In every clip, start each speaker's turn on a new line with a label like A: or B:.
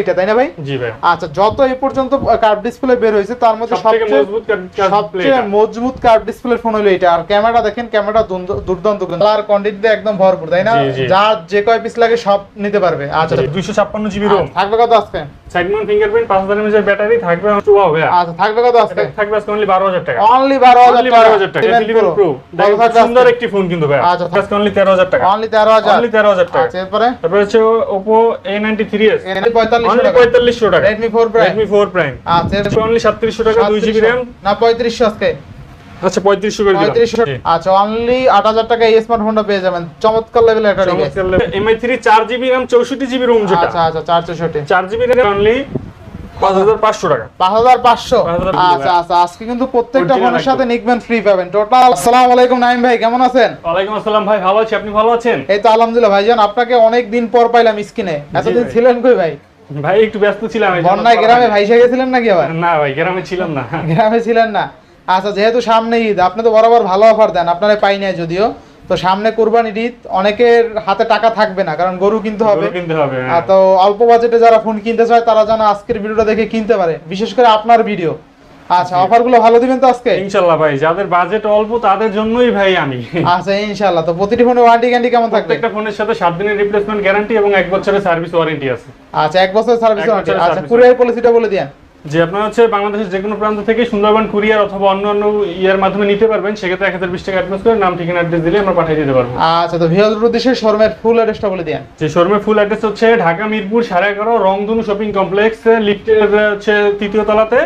A: এটা তাই না ভাই?
B: জি ভাই।
A: আচ্ছা যত এই পর্যন্ত কার্ভ ডিসপ্লে বের হয়েছে তার মধ্যে সবচেয়ে
B: মজবুত
A: সবচেয়ে মজবুত কার্ভ ডিসপ্লে ফোন হলো এটা আর ক্যামেরা দেখেন ক্যামেরা দুর্দান্ত কালার কোয়ান্টিটিতে একদম ভরপুর তাই না?
B: জি।
A: যে কয় পিস লাগে সব নিতে পারবে। আচ্ছা
B: 256 জিবি রোম
A: থাকবে কত আজকে?
B: Side mount fingerprint 5000 mAh battery থাকবে
A: আচ্ছা থাকবে কত আজকে?
B: থাকবে আজকে অনলি 12000 টাকা।
A: অনলি বারো হাজার
B: 12000 টাকা। 11 প্রো খুব সুন্দর একটি ফোন কিন্তু ভাই।
A: আচ্ছা,
B: আজকে অনলি 13000 টাকা।
A: অনলি তেরো হাজার।
B: অনলি 13000 টাকা।
A: আচ্ছা এরপরে?
B: তারপর হচ্ছে Oppo A93s
A: পঁয়তাল্লিশ টাকা।
B: 4500 টাকা।
A: Redmi four prime
B: Redmi 4 Prime
A: আচ্ছা
B: অনলি 3700 টাকা 2 জিবি RAM
A: না পঁয়ত্রিশশো আজকে।
B: আচ্ছা 3500 করে
A: পঁয়ত্রিশশো। আচ্ছা অনলি আট হাজার টাকা এই স্মার্টফোনটা পেয়ে যাবেন। চমৎকার লেভেলের একটা ডিভাইস
B: চমৎকার level। MI3 4 GB RAM 64 GB ROM যেটা।
A: আচ্ছা আচ্ছা চার চৌষট্টি।
B: 4 জিবি RAM অনলি 5500 টাকা।
A: পাঁচ হাজার পাঁচশো? আচ্ছা আচ্ছা আজকে কিন্তু প্রত্যেকটা
B: Original
A: সাথে
B: একদম।
A: ফ্রি পাবেন। টোটাল আসসালামু আলাইকুম নাইম ভাই কেমন আছেন?
B: ওয়ালাইকুম আসসালাম ভাই ভালো আছি। আপনি ভালো আছেন?
A: এই তো আলহামদুলিল্লাহ ভাইজান আপনাকে অনেক দিন পর পাইলাম স্ক্রিনে। এতদিন। ছিলেন কই ভাই?
B: ভাই একটু ব্যস্ত ছিলাম
A: বন্যায় গ্রামে। ভাইসা গেছিলেন নাকি আবার?
B: না ভাই গ্রামে ছিলাম না।
A: গ্রামে ছিলেন না। আচ্ছা যেহেতু সামনে ঈদ আপনি তো বরাবর ভালো অফার দেন আপনারা পাই নাই যদিও। তো সামনে কোরবানির ঈদ অনেকের হাতে টাকা থাকবে না কারণ গরু কিনতে হবে।
B: কিনতে হবে হ্যাঁ।
A: তো অল্প বাজেটে যারা ফোন কিনতে চায় তারা যেন আজকের ভিডিওটা দেখে কিনতে পারে। বিশেষ করে আপনার ভিডিও। আচ্ছা অফারগুলো ভালো দিবেন তো আজকে?
B: ইনশাল্লাহ ভাই যাদের বাজেট অল্প তাদের জন্যই ভাই আমি।
A: আচ্ছা ইনশাআল্লাহ তো প্রতিটি ফোনে ওয়ারেন্টি গ্যারান্টি কেমন থাকবে?
B: প্রত্যেকটা ফোনের সাথে সাত দিনের রিপ্লেসমেন্ট গ্যারান্টি এবং এক বছরের সার্ভিস ওয়ারেন্টি আছে।
A: আচ্ছা এক বছরের সার্ভিস ওয়ারেন্টি আচ্ছা কুরিয়ার পলিসিটা বলে দিন
B: যে আপনার হচ্ছে বাংলাদেশের যে কোনো প্রান্ত থেকে সুন্দরবন কুরিয়ার অথবা অন্য অন্য ইয়ার মাধ্যমে নিতে পারবেন। সেক্ষেত্রে এক হাজার বিশ টাকা অ্যাডভান্স করে নাম ঠিকানা অ্যাড্রেস দিলে আমরা পাঠিয়ে দিতে পারব।
A: আচ্ছা তো ভিউয়ার উদ্দেশ্যে শোরুমের ফুল অ্যাড্রেসটা বলে দিন
B: যে শোরুমের ফুল অ্যাড্রেস হচ্ছে ঢাকা মিরপুর সাড়ে এগারো রংধনু শপিং কমপ্লেক্স লিফটের হচ্ছে তৃতীয় তলাতে।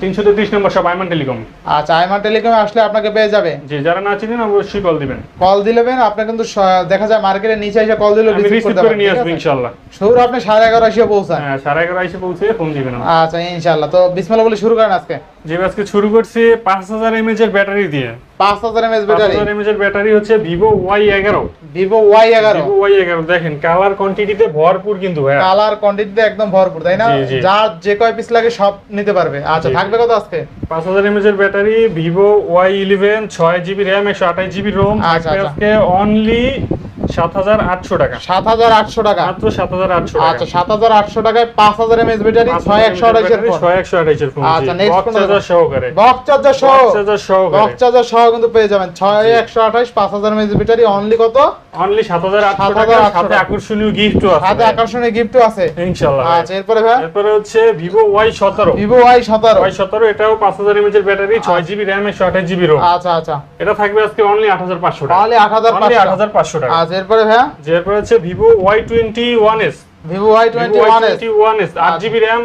B: তিনশো তেত্রিশ নম্বর সব আইমান টেলিকম।
A: আচ্ছা আইমান টেলিকমে আসলে আপনাকে পেয়ে যাবে।
B: যে যারা না চিনেন অবশ্যই কল দিবেন।
A: কল দিলেবেন আপনি কিন্তু দেখা যায় মার্কেটের নিচে এসে কল দিলে রিসিভ
B: করে নিয়ে
A: ঠিক ইনশাআল্লাহ।
B: ইনশাল্লাহ
A: শুরু আপনি সাড়ে এগারো এসে পৌঁছান।
B: হ্যাঁ সাড়ে এগারো এসে পৌঁছে ফোন দিবেন
A: আচ্ছা ইনশাআল্লাহ। তো বিসমিল্লাহ বলে শুরু করেন আজকে।
B: যে আজকে শুরু করছি পাঁচ হাজার এমএচ এর ব্যাটারি দিয়ে।
A: পাঁচ হাজার এমএস
B: পাঁচ
A: ব্যাটারি।
B: হাজার এমএচ এর ব্যাটারি হচ্ছে এগারো।
A: ভিভো ওয়াই এগারো।
B: ওয়াই এগারো দেখেন কালার কোয়ান্টিটিতে ভরপুর কিন্তু ভাইয়া
A: কালার কোয়ান্টিটিতে একদম ভরপুর তাই না?
B: জি, জি।
A: যার যে কয় পিস লাগে সব নিতে পারবে। আচ্ছা থাকবে কত আজকে?
B: পাঁচ হাজার এমএচ এর ব্যাটারি জিবি র্যাম একশো আঠাশ জিবি রোম
A: আচ্ছা, আচ্ছা।
B: আজকে অনলি সাত হাজার আটশো টাকা।
A: সাত হাজার আটশো টাকা।
B: মাত্র সাত হাজার আটশো
A: আচ্ছা সাত হাজার আটশো টাকায় পাঁচ হাজার এমএস ব্যাটারি ছয় একশো ফোন
B: ছয় একশো ফোন
A: আচ্ছা, next
B: বক্স চার্জার সহকারে।
A: বক্স চার্জার সহ।
B: চার্জার সহকারে।
A: বক্স চার্জার সহ কিন্তু পেয়ে যাবেন। ছয় একশো আঠাশ পাঁচ হাজার এমএস ব্যাটারি অনলি কত?
B: অনলি সাত হাজার আটশো
A: 7,800
B: টাকা
A: টাকা।
B: সাথে আকর্ষণীয় গিফটও আছে
A: সাথে আকর্ষণীয় গিফটও আছে। আচ্ছা এরপরে ভাই
B: এরপরে হচ্ছে এটাও এর ব্যাটারি
A: আচ্ছা। আচ্ছা
B: এটা থাকবে আজকে অনলি টাকা। অনলি টাকা।
A: আচ্ছা এরপরে ভাইয়া?
B: এরপরে হচ্ছে Vivo Y twenty one S.
A: Vivo Y twenty one S
B: আট জিবি র্যাম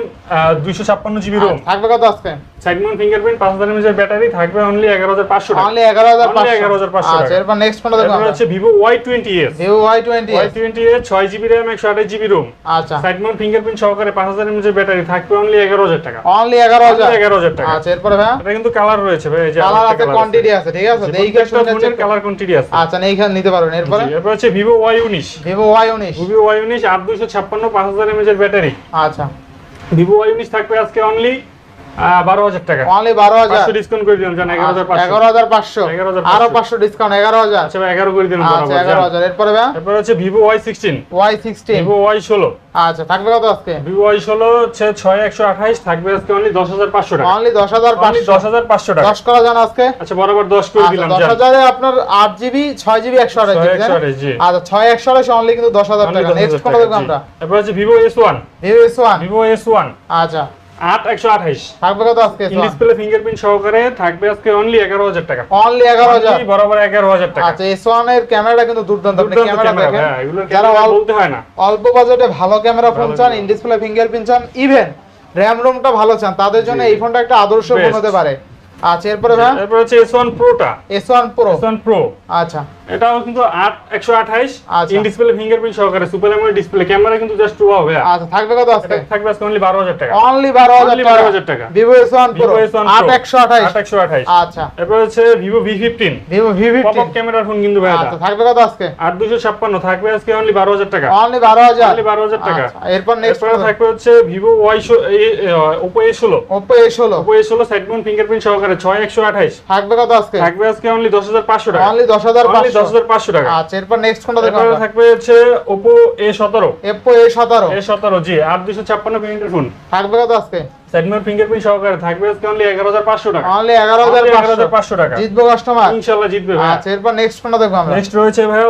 B: দুইশো ছাপ্পান্ন জিবি রোম
A: থাকবে কত আজকে?
B: সাইড মাউন্ট ফিঙ্গারপ্রিন্ট পাঁচ হাজার এমএচ ব্যাটারি থাকবে অনলি এগারো হাজার পাঁচশো টাকা।
A: অনলি এগারো হাজার
B: Only 11,500
A: আচ্ছা এরপর নেক্সট ফোনটা দেখো
B: এরপরে হচ্ছে Vivo Y twenty S
A: Vivo Y twenty
B: Y twenty S ছয় জিবি র্যাম একশো আঠাশ জিবি রোম
A: আচ্ছা।
B: সাইড মাউন্ট ফিঙ্গারপ্রিন্ট সহকারে পাঁচ হাজার এমএচ ব্যাটারি থাকবে অনলি এগারো হাজার টাকা।
A: অনলি এগারো হাজার।
B: এগারো হাজার টাকা।
A: আচ্ছা এরপরে ভাইয়া?
B: এটা কিন্তু কালার রয়েছে ভাই এই যে
A: কালার আছে কোয়ান্টিটি আছে। ঠিক আছে? শুনে চেক
B: কালার কোয়ান্টিটি আছে।
A: আচ্ছা এইখানে নিতে পারবেন এরপরে?
B: এরপর হচ্ছে ভিভো ওয়াই উনিশ
A: ভিভো ওয়াই উনিশ
B: ভিভো ওয়াই উনিশ আট দুইশো ছাপ্পান্ন পাঁচ হাজার এমএচ এর ব্যাটারি
A: আচ্ছা।
B: ভিভো ওয়াই উনিশ থাকবে আজকে অনলি বারো হাজার টাকা।
A: অনলি বারো হাজার।
B: পাঁচশো ডিসকাউন্ট করে দিলাম জান এগারো হাজার
A: এগারো হাজার পাঁচশো।
B: 11,500
A: আরও পাঁচশো। ডিসকাউন্ট এগারো হাজার।
B: আচ্ছা এগারো করে দিলাম
A: আচ্ছা এগারো হাজার। এরপরে ভাইয়া
B: হচ্ছে Vivo Y sixteen
A: Y sixteen
B: Vivo Y ষোলো।
A: আচ্ছা থাকবে কত আজকে?
B: ভিভো ওয়াই ষোলো হচ্ছে ছয় একশো আঠাইশ থাকবে আজকে অনলি দশ হাজার পাঁচশো টাকা।
A: অনলি দশ হাজার পাঁচশো।
B: দশ হাজার পাঁচশো টাকা।
A: দশ করা যান আজকে?
B: আচ্ছা বরাবর দশ করে
A: আচ্ছা
B: দিলাম
A: দশ হাজারে আপনার আট জিবি ছয় জিবি একশো আঠাশ জিবি। আচ্ছা ছয় একশো আঠাশ অনলি কিন্তু দশ হাজার টাকা। নেক্সট কোনটা দেখব আমরা?
B: এরপর হচ্ছে Vivo S one
A: Vivo S one
B: Vivo S one
A: আচ্ছা।
B: আট একশো আঠাইশ।
A: থাকবে কত আজকে?
B: ডিসপ্লে ফিঙ্গারপ্রিন্ট সহকারে থাকবে আজকে অনলি এগারো হাজার টাকা।
A: অনলি এগারো হাজার?
B: বরাবর এগারো হাজার টাকা।
A: আচ্ছা এস ওয়ানের ক্যামেরাটা কিন্তু দুর্দান্ত। আপনি ক্যামেরা
B: ক্যামেরা
A: দেখেন। যারা অল্প
B: বলতে হয় না।
A: অল্প বাজেটে ভালো ক্যামেরা ফোন চান
B: ক্যামেরা।
A: ইন ডিসপ্লে ফিঙ্গারপ্রিন্ট চান ইভেন র্যাম রোমটা ভালো চান তাদের জন্য এই ফোনটা একটা আদর্শ ফোন হতে পারে। আচ্ছা এরপরে ভাই?
B: এরপর হচ্ছে এস ওয়ান প্রোটা
A: এস ওয়ান প্রো
B: এস
A: আচ্ছা।
B: এটাও কিন্তু আট একশো আঠাইশ।
A: আচ্ছা।
B: ইন ডিসপ্লে ফিঙ্গারপ্রিন্ট সহকারে সুপার ডিসপ্লে ক্যামেরা কিন্তু জাস্ট টু হবে।
A: আচ্ছা থাকবে কত আজকে?
B: থাকবে আজকে অনলি বারো হাজার টাকা।
A: অনলি বারো হাজার
B: Only
A: টাকা।
B: 12,000 টাকা। Vivo S1 Pro,
A: একশো আঠাইশ।
B: আট একশো আঠাইশ।
A: আচ্ছা।
B: এরপর হচ্ছে Vivo V fifteen
A: Vivo V
B: pop
A: fifteen
B: phone কিন্তু ভাই
A: আচ্ছা থাকবে কত আজকে?
B: থাকবে আজকে অনলি বারো হাজার টাকা।
A: অনলি বারো হাজার।
B: Only 12,000 টাকা।
A: আচ্ছা, এরপর নেক্সট
B: এরপরে থাকবে হচ্ছে ওপো এ ষোলো
A: ওপো এ ষোলো।
B: ওপো ষোলো। সাইড মাউন্ট ফিঙ্গারপ্রিন্ট সহকারে সহকারে ছয় একশো আঠাইশ।
A: থাকবে কত আজকে?
B: থাকবে আজকে অনলি দশ হাজার পাঁচশো টাকা।
A: অনলি দশ হাজার
B: অনলি দশ হাজার পাঁচশো টাকা।
A: আচ্ছা এরপর নেক্সট কোনটা দেখব
B: থাকবে হচ্ছে
A: এপো এ সতেরো।
B: এ সতেরো। জি আট দুশো ছাপ্পান্ন প্রিন্টের ফোন
A: থাকবে কত আজকে?
B: সেগমেন্ট ফিঙ্গারপ্রিন্ট সহকারে থাকবে অনলি টাকা। টাকা।
A: জিতবো কাস্টমার
B: জিতবে
A: আচ্ছা এরপর নেক্সট কোনটা দেখব আমরা?
B: নেক্সট রয়েছে ভাই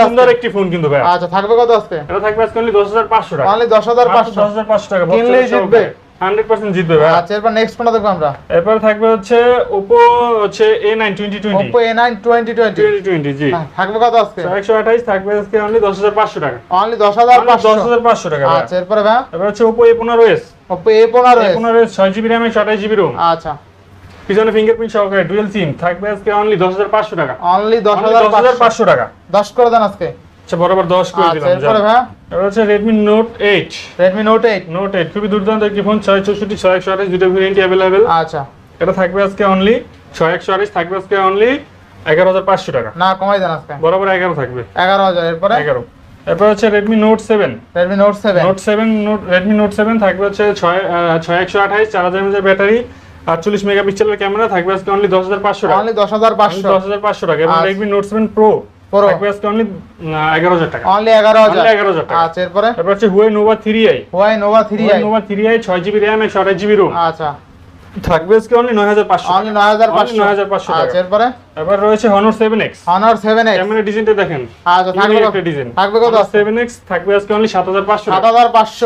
B: সুন্দর একটি ফোন কিন্তু ভাই
A: আচ্ছা থাকবে কত আজকে?
B: এটা থাকবে আজকে অনলি দশ হাজার পাঁচশো টাকা।
A: অনলি দশ হাজার পাঁচশো।
B: দশ হাজার পাঁচশো টাকা।
A: কিনলেই জিতবে।
B: হান্ড্রেড পার্সেন্ট জিতবে ভাই।
A: আচ্ছা এরপর নেক্সট দেখব আমরা?
B: এরপর থাকবে হচ্ছে ওপো হচ্ছে A nine twenty twenty
A: Oppo A nine twenty twenty
B: twenty twenty জি।
A: থাকবে কত আজকে?
B: একশো আঠাইশ থাকবে আজকে অনলি দশ হাজার পাঁচশো টাকা।
A: অনলি দশ হাজার পাঁচশো।
B: দশ হাজার পাঁচশো টাকা ভাই।
A: আচ্ছা এরপরে ভাই?
B: এবার হচ্ছে ছয় জিবি আঠাশ জিবি রোম
A: আচ্ছা।
B: পিছনে ফিঙ্গারপ্রিন্ট সহকারে ডুয়েল সিম থাকবে আজকে অনলি দশ হাজার পাঁচশো টাকা।
A: অনলি দশ
B: Only
A: হাজার
B: 10,500
A: পাঁচশো
B: টাকা।
A: দশ করে দেন আজকে।
B: আচ্ছা বরাবর দশ করে
A: আচ্ছা
B: দিলাম
A: এরপরে
B: যান।
A: ভাই?
B: এবার হচ্ছে Redmi note eight
A: Redmi note eight
B: note eight খুবই দুর্দান্ত একটি ফোন ছয় চৌষট্টি ছয় একশো আঠাশ দুটো ভেরিয়েন্টই অ্যাভেলেবেল
A: আচ্ছা।
B: এটা থাকবে আজকে অনলি ছয় একশো আঠাশ থাকবে আজকে অনলি এগারো হাজার পাঁচশো টাকা।
A: না কমাই দেন আজকে।
B: বরাবর এগারো থাকবে।
A: এগারো হাজার এরপরে?
B: এগারো। এরপর হচ্ছে Redmi note seven
A: Redmi note seven
B: note seven note Redmi note seven থাকবে হচ্ছে ছয় আহ, ছয় একশো আঠাশ চার হাজার এমএজের ব্যাটারি আটচল্লিশ মেগাপিক্সেলের ক্যামেরা থাকবে আজকে অনলি দশ হাজার পাঁচশো টাকা।
A: অনলি দশ হাজার পাঁচশো।
B: দশ হাজার পাঁচশো টাকা। এবং
A: আচ্ছা।
B: রেডমি নোট সেভেন প্রো থাকবে আজকে অনলি টাকা।
A: অনলি এগারো হাজার।
B: Only 11,000 টাকা।
A: আচ্ছা এরপরে?
B: তারপর হচ্ছে
A: আচ্ছা।
B: থাকবে আজকে অনলি নয় হাজার পাঁচশো
A: অনলি নয় হাজার পাঁচশো।
B: 9,500 টাকা।
A: আচ্ছা এরপরে?
B: এবার রয়েছে এক্স
A: অনার সেভেন
B: ক্যামেরা ডিজাইনটা দেখেন।
A: আচ্ছা থাকবে
B: একটা ডিজাইন
A: থাকবে কত?
B: সেভেন এক্স থাকবে আজকে অনলি সাত হাজার পাঁচশো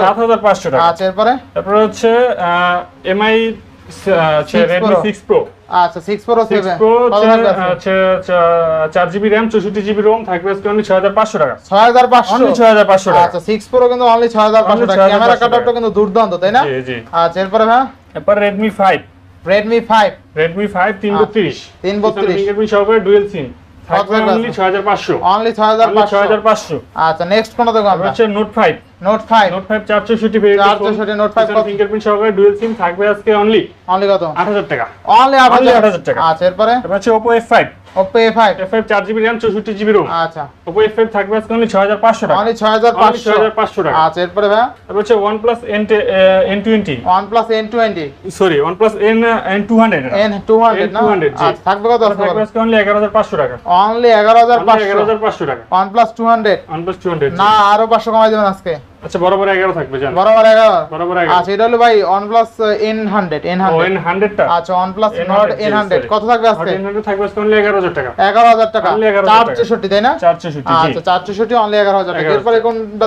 A: সাত
B: টাকা।
A: আচ্ছা এরপরে?
B: তারপরে হচ্ছে এমআই
A: Six
B: রেডমি
A: Pro। আচ্ছা সিক্স প্রো
B: সিক্স প্রো
A: কত থাকবে
B: চার জিবি র্যাম চৌষট্টি জিবি রোম থাকবে আজকে অনলি ছয় হাজার পাঁচশো টাকা।
A: ছয় হাজার পাঁচশো।
B: অনলি ছয় হাজার পাঁচশো টাকা।
A: আচ্ছা প্রো কিন্তু অনলি টাকা। ক্যামেরা কিন্তু দুর্দান্ত তাই না?
B: জি জি।
A: আচ্ছা এরপরে ভাই?
B: এরপর রেডমি ফাইভ
A: রেডমি ফাইভ
B: তিন
A: আচ্ছা,
B: বত্রিশ
A: 332
B: ফিঙ্গারপ্রিন্ট সহকারে ডুয়েল সিম অনলি ছয় হাজার পাঁচশো।
A: অনলি ছয় হাজার
B: ছয়
A: পাঁচশো।
B: হাজার পাঁচশো।
A: আচ্ছা নেক্সট কোনটা আমরা?
B: হচ্ছে note five
A: note five
B: note five চার চৌষট্টি
A: 464 Note 5
B: ফিঙ্গারপ্রিন্ট সহকারে ডুয়েল সিম থাকবে আজকে অনলি
A: অনলি কত?
B: আট হাজার টাকা।
A: অনলি আট
B: Only
A: হাজার
B: 8,000 টাকা।
A: আচ্ছা এরপরে? এ ফাইভ
B: এফ ফাইভ চার জিবি র্যাম চৌষট্টি জিবি রোম
A: আচ্ছা।
B: এফ ফাইভ থাকবে আজকে অনলি ছয় হাজার পাঁচশো টাকা।
A: অনলি ছয় হাজার
B: Only
A: পাঁচশো
B: 6,500 টাকা।
A: আচ্ছা এরপরে ভাই
B: হচ্ছে twenty
A: one N twenty
B: sorry two hundred
A: N two না? আচ্ছা থাকবে কত
B: থাকবে আজকে অনলি এগারো হাজার পাঁচশো টাকা।
A: অনলি এগারো হাজার
B: এগারো
A: পাঁচশো
B: হাজার পাঁচশো টাকা।
A: ওয়ান প্লাস টু হান্ড্রেড না আরও পাঁচশো কমাই দেবেন আজকে।
B: আচ্ছা বরাবর এগারো থাকবে জান?
A: বরাবর এগারো?
B: বরাবর এগারো।
A: আচ্ছা এটা হলো ভাই হান্ড্রেড
B: ও
A: হান্ড্রেড
B: এন
A: আচ্ছা ওয়ান প্লাস
B: N100
A: নট
B: জি,
A: এন হান্ড্রেড
B: sorry।
A: কত থাকবে আজকে?
B: টেন হান্ড্রেড থাকবে আজকে অনলি এগারো হাজার টাকা।
A: এগারো হাজার টাকা?
B: Only 11,000 টাকা।
A: চৌষট্টি তাই না?
B: চার চৌষট্টি জি।
A: আচ্ছা চার চৌষট্টি অনলি এগারো হাজার টাকা।
B: 11,000
A: এরপরে কোনটা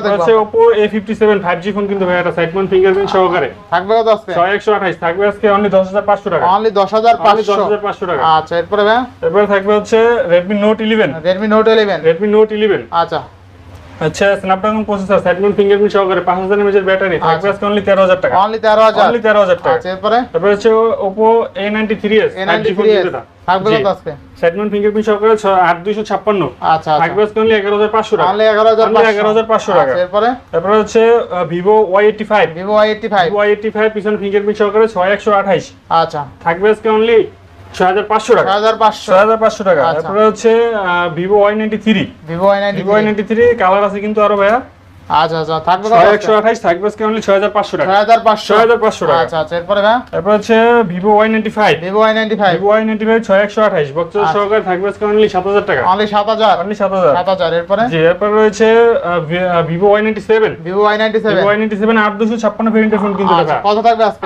B: A fifty seven five G phone কিন্তু ভাই একটা সাইড মাউন্ট ফিঙ্গারপ্রিন্ট সহকারে।
A: থাকবে কত আজকে?
B: ছয় একশো আঠাইশ থাকবে আজকে অনলি দশ হাজার পাঁচশো টাকা।
A: অনলি দশ হাজার
B: অনলি
A: পাঁচশো।
B: দশ হাজার পাঁচশো টাকা।
A: আচ্ছা এরপরে ভাই?
B: এরপরে থাকবে হচ্ছে Redmi note eleven
A: Redmi note eleven
B: Redmi note eleven
A: আচ্ছা।
B: আচ্ছা Snapdragon processor side mount fingerprint সহকারে পাঁচ হাজার এমএজের ব্যাটারি থাকবে
A: আচ্ছা।
B: আজকে অনলি তেরো হাজার টাকা।
A: অনলি তেরো হাজার।
B: অনলি তেরো হাজার টাকা।
A: আচ্ছা এরপরে?
B: তারপরে হচ্ছে এ নাইনটি থ্রি এস
A: থাকবে কত আজকে?
B: সাইডমান ফিঙ্গারপ্রিন্ট সহকারে ছ- আট দুইশো ছাপ্পান্ন।
A: আচ্ছা
B: থাকবে আজকে হাজার পাঁচশো টাকা।
A: অনলি এগারো হাজার
B: Only 11,500 টাকা।
A: আচ্ছা, এরপরে?
B: তারপরে হচ্ছে Y eighty five
A: Y eighty five
B: পিছনে ফিঙ্গারপ্রিন্ট সহকারে ছয় একশো আঠাইশ।
A: আচ্ছা।
B: থাকবে আজকে অনলি ছয় হাজার পাঁচশো টাকা।
A: ছয় হাজার পাঁচশো।
B: ছয় হাজার পাঁচশো টাকা।
A: আচ্ছা।
B: তারপরে হচ্ছে নাইনটি
A: ভিভো
B: থ্রি কালার আছে কিন্তু আরও ভাইয়া।
A: আচ্ছা আচ্ছা থাকবে কত?
B: থাকবে আজকে অনলি টাকা।
A: ছয় হাজার পাঁচশো?
B: ছয় হাজার পাঁচশো টাকা।
A: আচ্ছা আচ্ছা এরপরে ভাই?
B: তারপর হচ্ছে ফাইভ ছয় একশো আঠাইশ বক্স
A: আচ্ছা।
B: সহকারে থাকবে আজকে অনলি সাত হাজার টাকা।
A: অনলি সাত হাজার?
B: অনলি সাত হাজার।
A: সাত হাজার এরপরে?
B: জি এরপর রয়েছে সেভেন আট দুশো ছাপ্পান্ন ভেরিয়েন্টের ফোন কিন্তু
A: আচ্ছা কত থাকবে আজকে?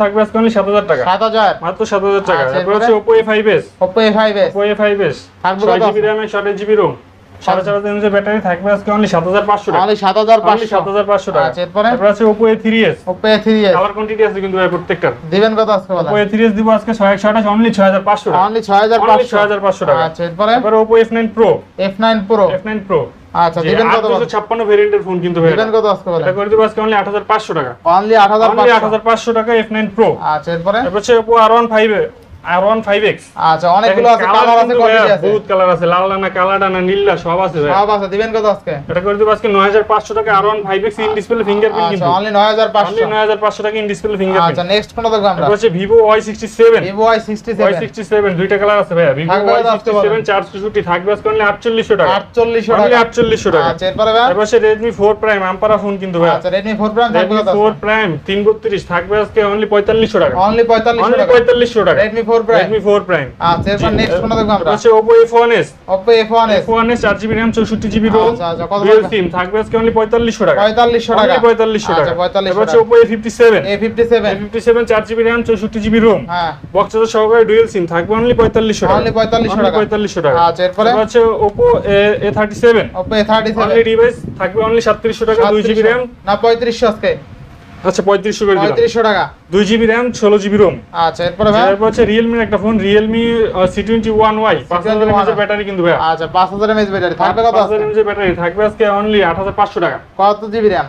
B: থাকবে অনলি টাকা।
A: সাত হাজার।
B: মাত্র সাত হাজার টাকা।
A: আচ্ছা,
B: হচ্ছে Oppo A five S
A: Oppo A five
B: A five S
A: থাকবে কত?
B: সাড়ে চার হাজার এমএজের ব্যাটারি থাকবে আজকে অনলি সাত হাজার পাঁচশো টাকা।
A: সাত হাজার পাঁচশো।
B: সাত হাজার পাঁচশো টাকা।
A: এরপরে?
B: তারপর আছে Oppo A three S
A: Oppo A three S
B: colour quantity আছে কিন্তু ভাই প্রত্যেকটার।
A: দিবেন কত আজকে
B: ওপো এ থ্রি এস দিব আজকে ছয় একশো আঠাশ অনলি ছয় হাজার পাঁচশো টাকা।
A: অনলি ছয় হাজার পাঁচশো।
B: ছয় হাজার পাঁচশো টাকা।
A: আচ্ছা এরপরে?
B: তারপরে Oppo F nine pro
A: F nine pro
B: F nine pro
A: আচ্ছা দিবেন কত
B: ভেরিয়েন্টের ফোন কিন্তু ভাই
A: দিবেন কত আজকে বলেন?
B: এটা করে দেবো আজকে অনলি টাকা।
A: অনলি
B: টাকা
A: আচ্ছা এরপরে?
B: হচ্ছে আর ওয়ান ফাইভ এক্স
A: আচ্ছা অনেকগুলো আছে কালার আছে কোয়ালিটি আছে।
B: বহুত কালার আছে লাল ডানা কালা ডানা নীলা সব আছে ভাই।
A: সব আছে দিবেন কত আজকে?
B: এটা করে দেবো আজকে নয় হাজার পাঁচশো টাকা আর one five X in display fingerprint
A: আচ্ছা
B: কিন্তু।
A: অনলি 9500
B: অনলি নয় হাজার পাঁচশো টাকা ইন ডিসপ্লে
A: আচ্ছা নেক্সট কোনটা দেখব আমরা?
B: হচ্ছে Vivo Y
A: Vivo Y67
B: Y sixty seven দুইটা কালার আছে ভাইয়া। ভিভো
A: থাকবে
B: ওয়াই
A: কত আজকে
B: সিক্সটি সেভেন চার চৌষট্টি থাকবে আজকে অনলি আটচল্লিশশো টাকা।
A: 4800
B: অনলি
A: টাকা।
B: আটচল্লিশশো টাকা।
A: আচ্ছা এরপরে ভাই
B: তারপর হচ্ছে রেডমি ফোর প্রাইম আম্পারা ফোন কিন্তু
A: আচ্ছা Redmi 4 Prime থাকবে
B: রেডমি ফোর প্রাইম তিন থাকবে আজকে অনলি পঁয়তাল্লিশশো টাকা।
A: অনলি 4500
B: অনলি
A: টাকা।
B: পঁয়তাল্লিশশো টাকা।
A: Redmi 4 Prime.
B: Redmi four prime
A: আচ্ছা এরপর নেক্সট কোনটা দেখব আমরা।
B: হচ্ছে Oppo F
A: Oppo F1s
B: phone S চার জিবি র্যাম চৌষট্টি জিবি রোম
A: আচ্ছা, আচ্ছা, কত
B: ডুয়েল
A: টাকা?
B: সিম থাকবে আজকে অনলি পঁয়তাল্লিশশো টাকা।
A: 4500 টাকা।
B: অনলি
A: আচ্ছা 4500
B: হচ্ছে A
A: A57
B: A fifty seven চার জিবি র্যাম চৌষট্টি জিবি রোম
A: হ্যাঁ।
B: বক্স চার্জার সহকারে ডুয়েল সিম থাকবে অনলি পঁয়তাল্লিশশো টাকা।
A: Only 4500 টাকা।
B: পঁয়তাল্লিশশো টাকা।
A: আচ্ছা, এরপরে?
B: হচ্ছে Oppo A thirty seven
A: Oppo A37
B: only device থাকবে অনলি সাতত্রিশশো টাকা দুই জিবি
A: 3700 না 3500 আজকে।
B: আচ্ছা পঁয়ত্রিশশো করে
A: 3500 টাকা।
B: GB GB ROM.
A: আচ্ছা এরপরে ভাই?
B: তারপর হচ্ছে রিয়েলমির একটা phone Realme C twenty one Y পাঁচ হাজার
A: C21
B: ব্যাটারি কিন্তু ভাইয়া।
A: আচ্ছা 5000 mAh ব্যাটারি থাকবে কত?
B: পাঁচ
A: আজকে
B: ব্যাটারি থাকবে আজকে অনলি আট হাজার পাঁচশো টাকা।
A: কত জিবি RAM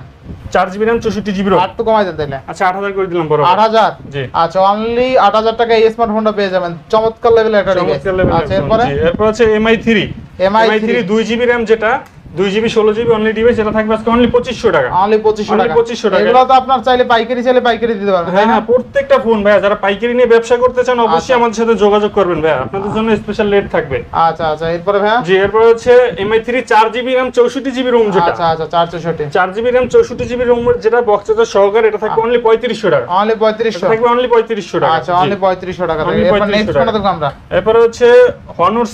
B: চার জিবি র্যাম চৌষট্টি জিবি রোম।
A: আর তো কমাই দেন
B: আচ্ছা আট হাজার করে দিলাম বড়
A: 8000
B: জি।
A: আচ্ছা অনলি 8000 টাকা এই স্মার্টফোনটা পেয়ে যাবেন। চমৎকার লেভেলের একটা
B: চমৎকার
A: আচ্ছা এরপরে?
B: এরপর হচ্ছে MI three
A: MI
B: MI
A: 3
B: three দুই জিবি র্যাম যেটা দুই জিবি ষোলো জিবি অনলি ডিভাইস এটা থাকবে আজকে অনলি পঁচিশশো টাকা।
A: অনলি 2500 টাকা।
B: 2500 টাকা।
A: এগুলো তো আপনার চাইলে পাইকারি চাইলে পাইকারি দিতে পারবেন
B: হ্যাঁ? হ্যাঁ প্রত্যেকটা ফোন ভাইয়া যারা পাইকারি নিয়ে ব্যবসা করতে চান অবশ্যই
A: আচ্ছা।
B: আমাদের সাথে যোগাযোগ করবেন ভাইয়া। আপনাদের জন্য স্পেশাল রেট থাকবে।
A: আচ্ছা আচ্ছা এরপরে ভাইয়া?
B: জি এরপর হচ্ছে যেটা।
A: আচ্ছা আচ্ছা 464
B: চার জিবি র্যাম চৌষট্টি যেটা বক্স চার্জার সহকারে এটা থাকবে অনলি পঁয়ত্রিশশো টাকা।
A: অনলি
B: এটা
A: 3500
B: থাকবে অনলি পঁয়ত্রিশশো টাকা।
A: আচ্ছা। অনলি 3500 টাকা
B: Only
A: এরপর নেক্সট
B: টাকা।
A: দেখব আমরা?
B: এরপরে হচ্ছে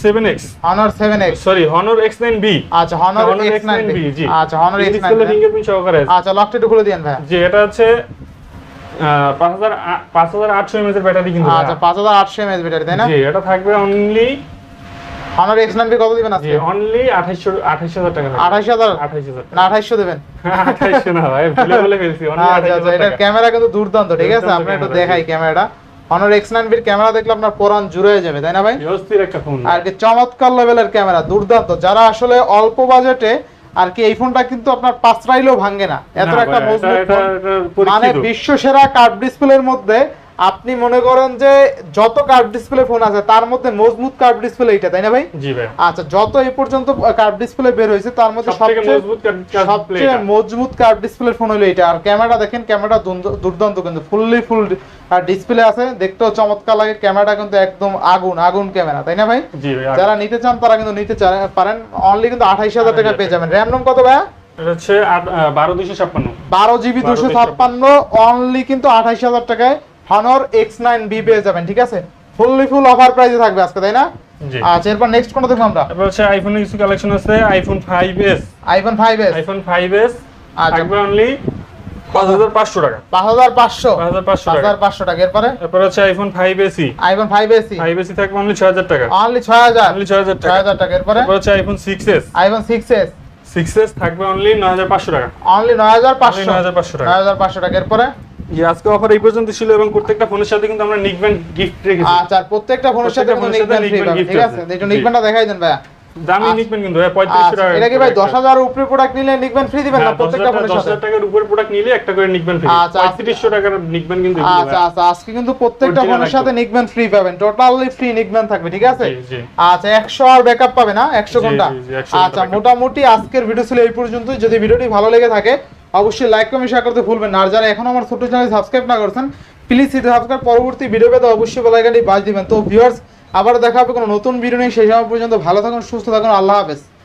B: seven X
A: Honor 7X
B: sorry
A: আচ্ছা Honor
B: Honor X9B, জি।
A: আচ্ছা Honor X9
B: ডিসপ্লে ফিঙ্গারপ্রিন্ট সহকারে আছে।
A: আচ্ছা লকটা একটু খুলে দিয়েন ভাই
B: জি এটা হচ্ছে পাঁচ হাজার পাঁচ হাজার আটশো এমএস এর ব্যাটারি কিন্তু
A: আচ্ছা 5800 mAh ব্যাটারি তাই না?
B: জি এটা থাকবে অনলি
A: Honor X9 কত দিবেন আজকে?
B: অনলি টাকা
A: 28000
B: আঠাইশ হাজার?
A: না 2800 দেবেন।
B: আঠাইশশো না ভাই ভুলে বলে ফেলছি অনলি
A: আচ্ছা আচ্ছা
B: টাকা।
A: ক্যামেরা কিন্তু দুর্দান্ত ঠিক আছে? আপনি একটু দেখাই ক্যামেরাটা। Honor X9 এর ক্যামেরা দেখলে আপনার পুরান জুড়ে যাবে তাই না ভাই? আর কি চমৎকার লেভেলের ক্যামেরা দুর্দান্ত। যারা আসলে অল্প বাজেটে আর কি এই ফোনটা কিন্তু আপনার পাঁচরাইলেও ভাঙে না। এত একটা মজবুত মানে বিশ্ব সেরা কার্ড ডিসপ্লের মধ্যে আপনি মনে করেন যে যত কার্ভ ডিসপ্লে ফোন আছে তার মধ্যে মজবুত কার্ভ ডিসপ্লে এটা তাই না ভাই?
B: জি ভাই।
A: আচ্ছা যত এই পর্যন্ত কার্ভ ডিসপ্লে বের হয়েছে তার মধ্যে সবচেয়ে সবচেয়ে মজবুত কার্ভ ডিসপ্লে ফোন হলো এটা আর ক্যামেরা দেখেন ক্যামেরা দুর্দান্ত কিন্তু ফুললি ফুল আর ডিসপ্লে আছে। দেখতেও চমৎকার লাগে ক্যামেরাটা কিন্তু একদম আগুন আগুন ক্যামেরা তাই না ভাই?
B: জি ভাই
A: যারা নিতে চান তারা কিন্তু নিতে পারেন। অনলি কিন্তু আঠাইশ হাজার টাকা পেয়ে যাবেন। র্যাম রম কত ভাইয়া?
B: এটা হচ্ছে বারো দুইশো ছাপ্পান্ন।
A: বারো জিবি
B: 12
A: দুশো ছাপ্পান্ন অনলি কিন্তু আঠাইশ হাজার টাকায়। হনর এক্স নাইন বি পেয়ে যাবেন ঠিক আছে? ফুললি ফুল অফার প্রাইসে থাকবে আজকে তাই না? আচ্ছা এরপর নেক্সট কোনটা দেখব আমরা?
B: হচ্ছে আইফোনের কিছু কালেকশন আছে iPhone five S
A: iPhone five S
B: iPhone five S
A: আচ্ছা।
B: থাকবে অনলি পাঁচ হাজার পাঁচশো টাকা।
A: পাঁচ হাজার পাঁচশো।
B: পাঁচ হাজার পাঁচশো
A: পাঁচ
B: টাকা।
A: এরপরে?
B: তারপর হচ্ছে iPhone five SE
A: iPhone five SE
B: five SE থাকবে অনলি ছয় হাজার টাকা।
A: অনলি ছয় হাজার।
B: অনলি ছয় হাজার
A: ছয়
B: টাকা
A: হাজার টাকা। এরপরে?
B: তারপর হচ্ছে iPhone six S
A: iPhone six S
B: six S থাকবে অনলি নয় হাজার পাঁচশো টাকা।
A: অনলি নয় হাজার পাঁচশো।
B: নয় হাজার পাঁচশো টাকা।
A: নয় হাজার পাঁচশো টাকা। এরপরে?
B: জি আজকে অফার এই পর্যন্ত ছিল এবং প্রত্যেকটা ফোনের সাথে কিন্তু আমরা নিকব্যান্ড গিফট রেখেছি।
A: আচ্ছা প্রত্যেকটা ফোনের সাথে কিন্তু পাবেন
B: gift
A: ঠিক
B: আছে।
A: একটু
B: জি।
A: নিকবেনটা দেখাই দেন ভাইয়া।
B: দামি
A: আচ্ছা।
B: নিকবেন কিন্তু টাকা
A: এটা কি ভাই
B: করে।
A: দশ উপরে প্রোডাক্ট নিলে নিকবেন ফ্রি দিবেন না
B: হ্যাঁ,
A: প্রত্যেকটা ফোনের সাথে?
B: হাজার টাকার উপরে প্রোডাক্ট নিলে একটা করে নিকবেন ফ্রি
A: আচ্ছা,
B: পঁয়ত্রিশশো টাকার নিকবেন কিন্তু
A: আচ্ছা আচ্ছা আজকে কিন্তু প্রত্যেকটা
B: Original
A: ফোনের সাথে নিকবেন ফ্রি পাবেন। টোটালি ফ্রি নিকবেন থাকবে ঠিক আছে। আচ্ছা একশো আর ব্যাকআপ পাবে না? একশো ঘণ্টা?
B: জি, জি, 100 ঘণ্টা
A: আচ্ছা মোটামুটি আজকের ভিডিও ছিল এই পর্যন্তই। যদি ভিডিওটি ভালো লেগে থাকে অবশ্যই লাইক কমেন্ট শেয়ার করতে ভুলবেন না। আর যারা এখন আমার ছোট চ্যানেল সাবস্ক্রাইব না করছেন প্লিজ সেটা সাবস্ক্রাইব পরবর্তী ভিডিও পেতে অবশ্যই বেলাইকানটি বাজ দিবেন। তো ভিউয়ার্স আবার দেখা হবে কোনো নতুন ভিডিও নেই সেই সময় পর্যন্ত ভালো থাকুন, সুস্থ থাকুন। আল্লাহ হাফেজ।